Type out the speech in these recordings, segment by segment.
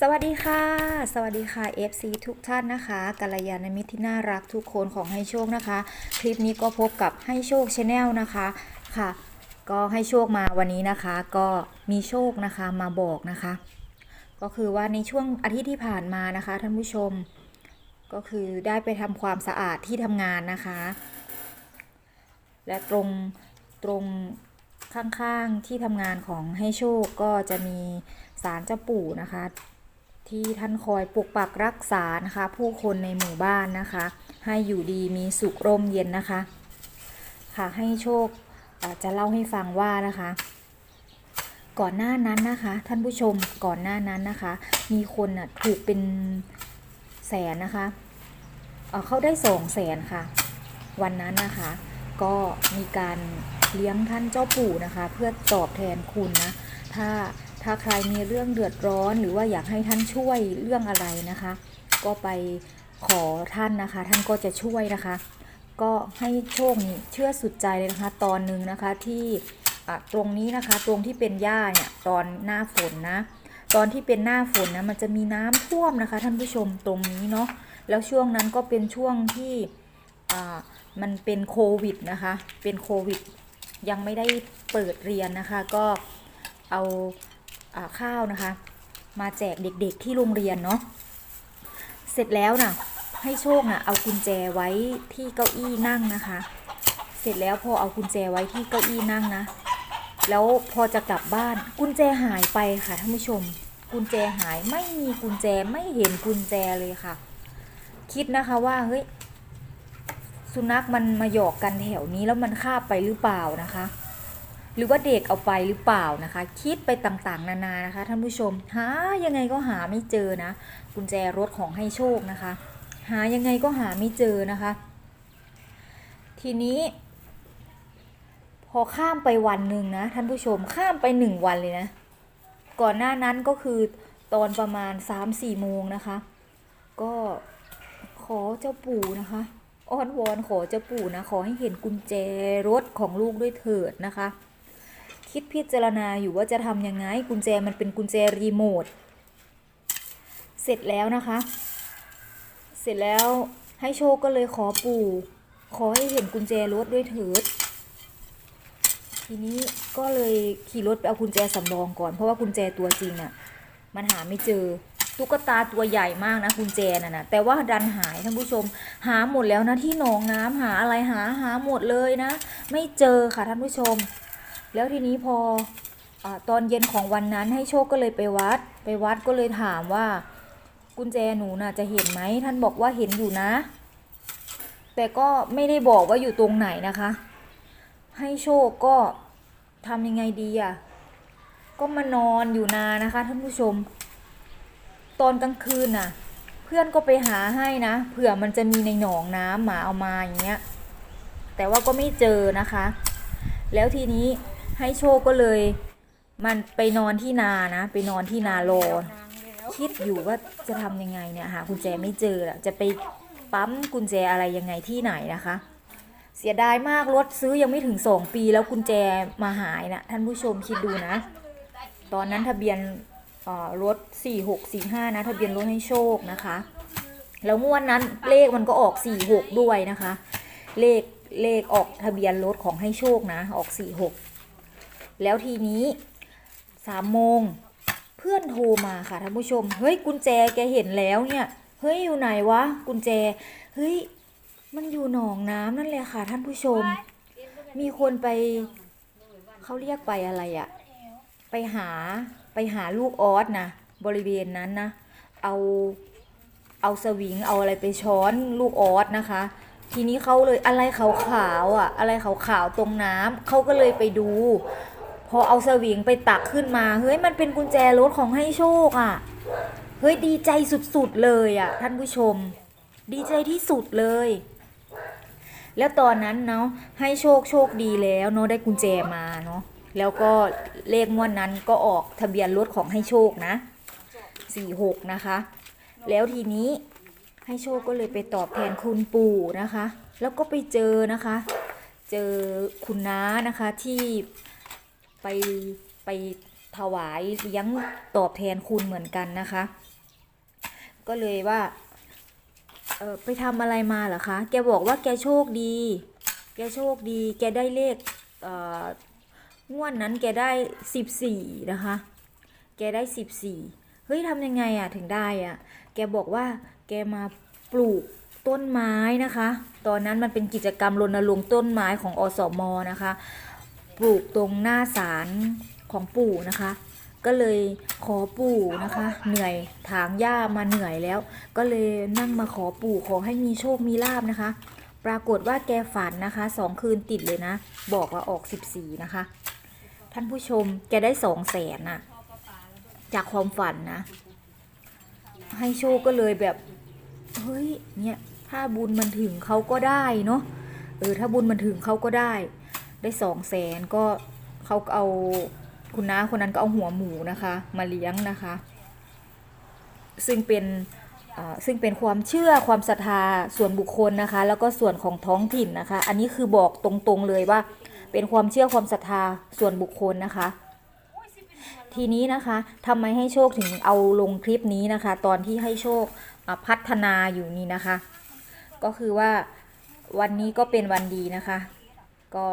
สวัสดีค่ะ สวัสดีค่ะ FC ทุกท่านนะคะกัลยาณมิตรที่น่ารักทุกคนของให้โชคนะคะ คลิปนี้ก็พบกับให้โชคชาแนลนะคะค่ะ ก็ให้โชคมาวันนี้นะคะ ก็มีโชคนะคะมาบอกนะคะ ก็คือว่าในช่วงอาทิตย์ที่ผ่านมานะคะท่านผู้ชม ก็คือได้ไปทำความสะอาดที่ทำงานนะคะ และตรงตรงข้างๆที่ทำงานของให้โชคก็จะมีศาลเจ้าปู่นะคะ ที่ท่านคอยปกปักรักษานะคะ ผู้คนในหมู่บ้านนะคะ ให้อยู่ดีมีสุขร่มเย็นนะคะ ค่ะให้โชคจะเล่าให้ฟังว่านะคะ ก่อนหน้านั้นนะคะ ท่านผู้ชมก่อนหน้านั้นนะคะ มีคนน่ะถูกเป็นแสนนะคะเเขาได้สองแสนค่ะ วันนั้นนะคะ ก็มีการเลี้ยงท่านเจ้าปู่นะคะ เพื่อตอบแทนคุณนะ ถ้า ถ้าใครมีเรื่องเดือดร้อน หรือว่าอยากให้ท่านช่วยเรื่องอะไรนะคะ ก็ไปขอท่านนะคะ ท่านก็จะช่วยนะคะ ก็ให้โชคนี่เชื่อสุดใจเลยนะคะ ตอนหนึ่งนะคะที่ตรงนี้นะคะตรงที่เป็นหญ้าเนี่ยตอนหน้าฝนนะ ตอนที่เป็นหน้าฝนนะมันจะมีน้ำท่วมนะคะ ท่านผู้ชมตรงนี้เนาะแล้วช่วงนั้นก็เป็นช่วงที่มันเป็นโควิดนะคะ เป็นโควิด ยังไม่ได้เปิดเรียนนะคะ ก็เอา ข้าวนะคะ มาแจกเด็กๆที่โรงเรียนเนาะเสร็จแล้วนะให้โชคน่ะเอากุญแจไว้ที่เก้าอี้นั่งนะคะ เสร็จแล้วพอเอากุญแจไว้ที่เก้าอี้นั่งนะ แล้วพอจะกลับบ้านกุญแจหายไปค่ะท่านผู้ชม กุญแจหายไม่มีกุญแจไม่เห็นกุญแจเลยค่ะ คิดนะคะว่าเฮ้ยสุนัขมันมาหยอกกันแถวนี้แล้วมันคาบไปหรือเปล่านะคะ หรือว่าเด็กเอาไปหรือเปล่านะคะ คิดไปต่างๆ นานานะคะท่านผู้ชม หายังไงก็หาไม่เจอนะ กุญแจรถของให้โชคนะคะ หายังไงก็หาไม่เจอนะคะ ทีนี้ พอข้ามไปวันหนึ่งนะท่านผู้ชมข้ามไปหนึ่งวันเลยนะ ก่อนหน้านั้นก็คือตอนประมาณ3ามสี่โมงนะคะ ก็ขอเจ้าปู่นะคะอ้อนวอนขอเจ้าปู่นะ ขอให้เห็นกุญแจรถของลูกด้วยเถิดนะคะ คิดพิจารณาอยู่ว่าจะทำยังไงกุญแจมันเป็นกุญแจรีโมทเสร็จแล้วนะคะ เสร็จแล้วให้โชคก็เลยขอปู่ ขอให้เห็นกุญแจรถด้วยเถิดทีนี้ก็เลยขี่รถไปเอากุญแจสำรองก่อนเพราะว่ากุญแจตัวจริงอะ่ะมันหาไม่เจอตุ๊กตาตัวใหญ่มากนะกุญแจน่ะนะแต่ว่าดันหายท่านผู้ชม หาหมดแล้วนะที่หนองน้ำหาอะไรหาหาหมดเลยนะ ไม่เจอค่ะท่านผู้ชม แล้วทีนี้พออตอนเย็นของวันนั้นให้โชคก็เลยไปวัด ไปวัดก็เลยถามว่า กุญแจหนูน่ะจะเห็นไหมท่านบอกว่าเห็นอยู่นะ แต่ก็ไม่ได้บอกว่าอยู่ตรงไหนนะคะ ให้โชคก็ทำยังไงดีอะก็มานอนอยู่นานนะคะท่านผู้ชม ตอนกลางคืนน่ะ เพื่อนก็ไปหาให้นะเผื่อมันจะมีในหนองน้ำหมาเอามาอย่างเงี้ยแต่ว่าก็ไม่เจอนะคะ แล้วทีนี้ ให้โชคก็เลย มันไปนอนที่นานะ ไปนอนที่นาโลคิดอยู่ว่าจะทำยังไงเนี่ยหากุญแจไม่เจอละจะไปปั๊มกุญแจอะไรยังไงที่ไหนนะคะ เสียดายมากรถซื้อยังไม่ถึงสองปีแล้วกุญแจมาหายนะท่านผู้ชมคิดดูนะ ตอนนั้นทะเบียนเอ่อรถ 4645 นะ ทะเบียนรถให้โชคนะคะ แล้วงวดนั้นเลขมันก็ออก 46 ด้วยนะคะ เลขเลขออกทะเบียนรถของให้โชคนะ ออก 46 แล้วทีนี้3โมงเพื่อนโทรมาค่ะท่านผู้ชม เฮ้ยกุญแจแกเห็นแล้วเนี่ย เฮ้ยอยู่ไหนวะกุญแจ เฮ้ยมันอยู่หนองน้ำนั่นเลยค่ะ ท่านผู้ชม มีคนไปเขาเรียกไปอะไรอะไปหาไปหาลูกออสนะบริเวณนั้นนะ เอาเอาสวิงเอาอะไรไปช้อนลูกออสนะคะ ทีนี้เขาเลยอะไรขาวๆอะ อะไรขาวๆตรงน้ำเขาก็เลยไปดู พอเอาสวิงไปตักขึ้นมาเฮ้ยมันเป็นกุญแจรถของให้โชคอะเฮ้ยดีใจสุดๆเลยอะ ท่านผู้ชม ดีใจที่สุดเลย แล้วตอนนั้นเนาะให้โชคโชคดีแล้วเนาะได้กุญแจมาเนาะแล้วก็เลขงวดนั้นก็ออกทะเบียนรถของให้โชคนะสี่หกนะคะ แล้วทีนี้ให้โชคก็เลยไปตอบแทนคุณปู่นะคะ แล้วก็ไปเจอนะคะ เจอคุณน้านะคะที่ ไปไปถวายเลี้ยงตอบแทนคุณเหมือนกันนะคะ ก็เลยว่าเออไปทำอะไรมาเหรอคะ แกบอกว่าแกโชคดี แกโชคดี แกได้เลขเอ่องวดนั้นแกได้สิบสี่นะคะ แกได้สิบสี่เฮ้ยทำยังไงอะถึงได้อะแกบอกว่าแกมาปลูกต้นไม้นะคะ ตอนนั้นมันเป็นกิจกรรมรณรงค์ต้นไม้ของอสมนะคะ ปลูกตรงหน้าศาลของปู่นะคะ ก็เลยขอปู่นะคะ เหนื่อยถางหญ้ามาเหนื่อยแล้ว ก็เลยนั่งมาขอปู่ขอให้มีโชคมีลาบนะคะ ปรากฏว่าแกฝันนะคะสองคืนติดเลยนะ บอกว่าออก 14 นะคะ ท่านผู้ชมแกได้สองแสนน่ะจากความฝันนะ ให้โชคก็เลยแบบเฮ้ยเนี่ยถ้าบุญมันถึงเขาก็ได้เนาะเออถ้าบุญมันถึงเขาก็ได้ ได้สองแสนก็เขาเอาคุณน้าคนนั้นก็เอาหัวหมูนะคะ มาเลี้ยงนะคะ ซึ่งเป็นซึ่งเป็นความเชื่อความศรัทธาส่วนบุคคลนะคะ แล้วก็ส่วนของท้องถิ่นนะคะ อันนี้คือบอกตรงๆเลยว่า เป็นความเชื่อความศรัทธาส่วนบุคคลนะคะ ทีนี้นะคะทำไมให้โชคถึงเอาลงคลิปนี้นะคะ ตอนที่ให้โชคพัฒนาอยู่นี่นะคะ ก็คือว่าวันนี้ก็เป็นวันดีนะคะ ก็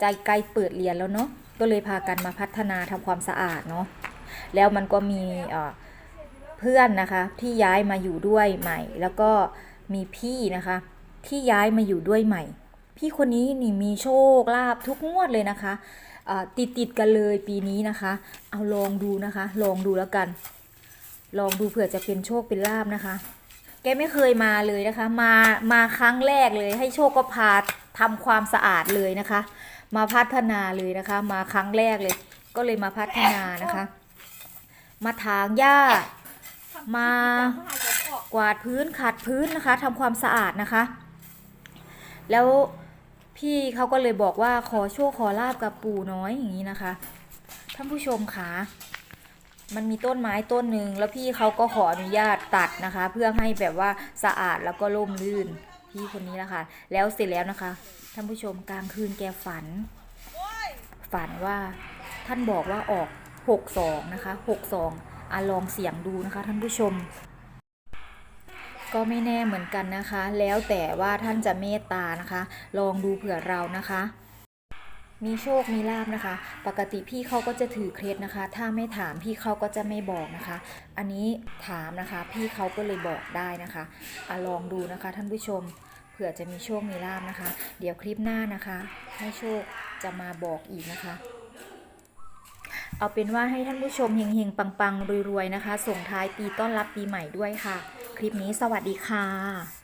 ใจใกล้เปิดเรียนแล้วเนาะก็เลยพากันมาพัฒนาทำความสะอาดเนาะแล้วมันก็มีเพื่อนนะคะที่ย้ายมาอยู่ด้วยใหม่ แล้วก็มีพี่นะคะ ที่ย้ายมาอยู่ด้วยใหม่ พี่คนนี้นี่มีโชคลาภทุกงวดเลยนะคะติดติดกันเลยปีนี้นะคะ เอาลองดูนะคะ ลองดูแล้วกัน ลองดูเผื่อจะเป็นโชคเป็นลาบนะคะ แกไม่เคยมาเลยนะคะ มามาครั้งแรกเลย ให้โชคก็พาทำความสะอาดเลยนะคะ มาพัฒนาเลยนะคะ มาครั้งแรกเลย ก็เลยมาพัฒนานะคะ มาถางหญ้า มากวาดพื้นขัดพื้นนะคะทำความสะอาดนะคะ แล้วพี่เขาก็เลยบอกว่าขอโชคขอลาบกับปู่น้อยอย่างนี้นะคะท่านผู้ชมคะมันมีต้นไม้ต้นหนึ่งแล้วพี่เขาก็ขออนุญาตตัดนะคะ เพื่อให้แบบว่าสะอาดแล้วก็ร่มรื่น พี่คนนี้นะคะ แล้วเสร็จแล้วนะคะ ท่านผู้ชมกลางคืนแกฝัน ฝันว่าท่านบอกว่าออก 62 นะคะ 62อะลองเสียงดูนะคะท่านผู้ชม ก็ไม่แน่เหมือนกันนะคะ แล้วแต่ว่าท่านจะเมตตานะคะ ลองดูเผื่อเรานะคะ มีโชค มีลาบนะคะ ปกติพี่เขาก็จะถือเคล็ดนะคะ ถ้าไม่ถามพี่เขาก็จะไม่บอกนะคะ อันนี้ถามนะคะ พี่เขาก็เลยบอกได้นะคะอะลองดูนะคะ ท่านผู้ชม เผื่อจะมีโชค มีลาบนะคะ เดี๋ยวคลิปหน้านะคะ ให้โชคจะมาบอกอีกนะคะ เอาเป็นว่าให้ท่านผู้ชมเฮงๆ ปังๆ รวยๆ นะคะ ส่งท้ายปีต้อนรับปีใหม่ด้วยค่ะ คลิปนี้สวัสดีค่ะ